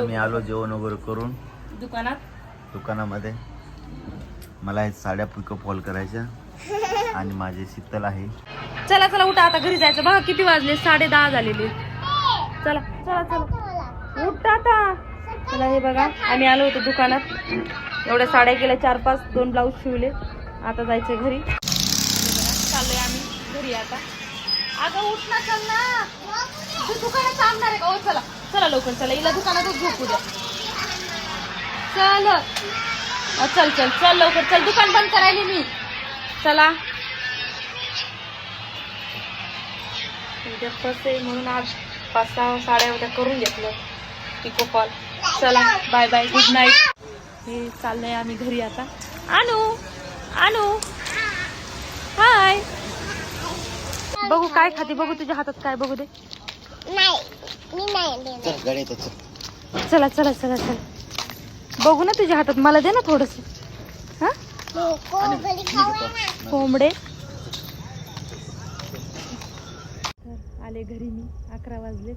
आम्ही आलो जेवण वगैरे करून. दुकानात? दुकानामध्ये. मला साड्या पिकअप कॉल करायच्या. आणि माझे शीतल आहे. चला चला उठा. आता घरी जायचं. बघा किती वाजले. साडे दहा झालेले. चला चला चला. उठ आता. चला हे बघा. आम्ही आलो होतो दुकानात. एवढ्या साड्या केल्या. चार पाच दोन ब्लाऊज शिवले. आता जायचं घरी. चाललोय आम्ही घरी आता. अगं उठ ना चल ना. तू दुकानात थांबणार आहे का? हो चला. चला लवकर चला. हिला दुकानातच झोपू द्या. चल. चल चल. चल लवकर. चल दुकान बंद करायला मी. चला. उद्या कसं आहे म्हणून आज पाच सहा साड्या उद्या करून घेतलं. पिको कॉल चला. बाय बाय गुड नाईट हे चाललंय आम्ही घरी आता. आणू बघू काय खाते बघू तुझ्या हातात काय बघू दे. चला चला. चला चला बघू ना तुझ्या हातात मला दे ना थोडस. हा? कोंबडे आले घरी मी अकरा वाजले